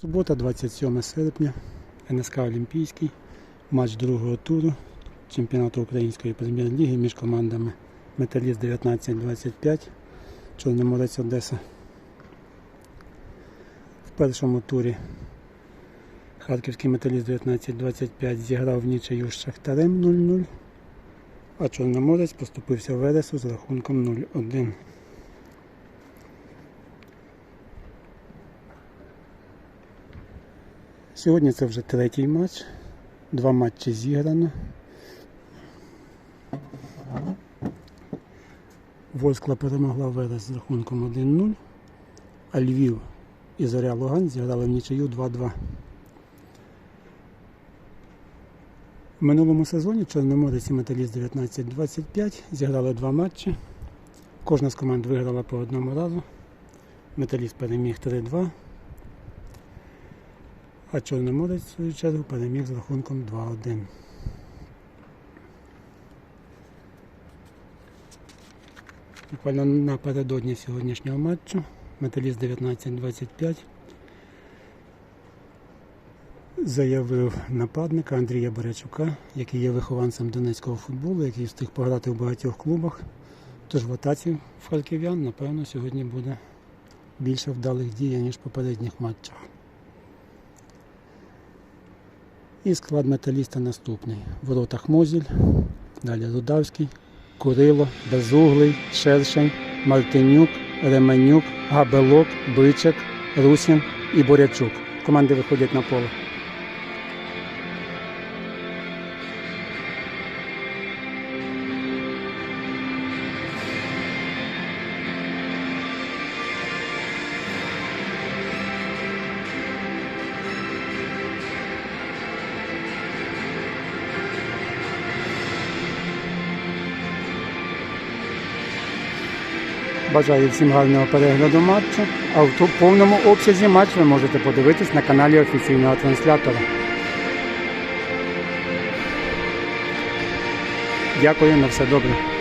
Субота, 27 серпня, НСК Олімпійський, матч другого туру чемпіонату Української прем'єр-ліги між командами Металіст 19-25, Чорноморець Одеса. В першому турі Харківський металіст 19-25 зіграв в нічию з Шахтарем 0-0, а Чорноморець поступився в Вересу з рахунком 0-1. Сьогодні це вже третій матч. Два матчі зіграно. Вольскла перемогла Верес з рахунком 1-0, а Львів і Зоря Луган зіграли в нічию 2-2. В минулому сезоні Чорноморець і Металіст 19-25 зіграли два матчі. Кожна з команд виграла по одному разу. Металіст переміг 3-2. А Чорноморець, в свою чергу, переміг з рахунком 2-1. Буквально напередодні сьогоднішнього матчу Металіст 19-25 заявив нападника Андрія Борячука, який є вихованцем донецького футболу, який встиг пограти в багатьох клубах. Тож в атаці в харків'ян, напевно, сьогодні буде більше вдалих дій, ніж в попередніх матчах. І склад металіста наступний. Воротах Мозіль, далі Рудавський, Курило, Безуглий, Шершень, Мартинюк, Ременюк, Габелок, Бичек, Русін і Борячук. Команди виходять на поле. Бажаю всім гарного перегляду матчу. А в повному обсязі матч ви можете подивитись на каналі офіційного транслятора. Дякую на все добре.